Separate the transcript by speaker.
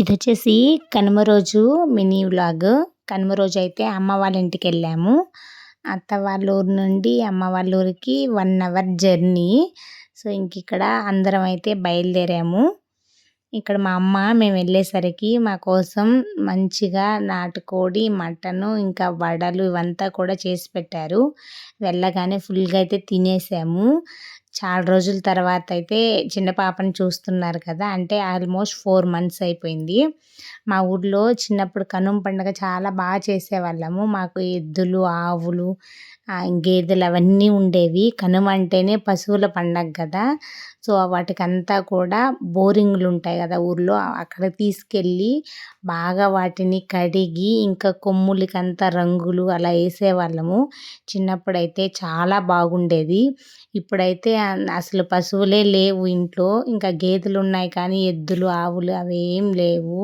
Speaker 1: ఇది వచ్చేసి కనుమ రోజు మినీ వ్లాగ్. కనుమ రోజు అయితే అమ్మ వాళ్ళ ఇంటికి వెళ్ళాము. అత్త వాళ్ళ ఊరు నుండి అమ్మ వాళ్ళ ఊరికి వన్ అవర్ జర్నీ సో ఇంక ఇక్కడ అందరం అయితే బయలుదేరాము. ఇక్కడ మా అమ్మ మేము వెళ్ళేసరికి మా కోసం మంచిగా నాటుకోడి మటను ఇంకా వడలు ఇవంతా కూడా చేసి పెట్టారు. వెళ్ళగానే ఫుల్గా అయితే తినేసాము. చాలా రోజుల తర్వాత అయితే చిన్న పాపని చూస్తున్నారు కదా అంటే ఆల్మోస్ట్ ఫోర్ మంత్స్ అయిపోయింది. మా ఊర్లో చిన్నప్పుడు కనుమ పండుగ చాలా బాగా చేసేవాళ్ళము. మాకు ఎద్దులు ఆవులు గేదెలు అవన్నీ ఉండేవి. కనుమ అంటేనే పశువుల పండగ కదా. సో వాటికంతా కూడా బోరింగ్లు ఉంటాయి కదా ఊర్లో. అక్కడ తీసుకెళ్ళి బాగా వాటిని కడిగి ఇంకా కొమ్ములకంతా రంగులు అలా వేసేవాళ్ళము. చిన్నప్పుడైతే చాలా బాగుండేది. ఇప్పుడైతే అసలు పశువులే లేవు ఇంట్లో. ఇంకా గేదెలు ఉన్నాయి కానీ ఎద్దులు ఆవులు అవేం లేవు.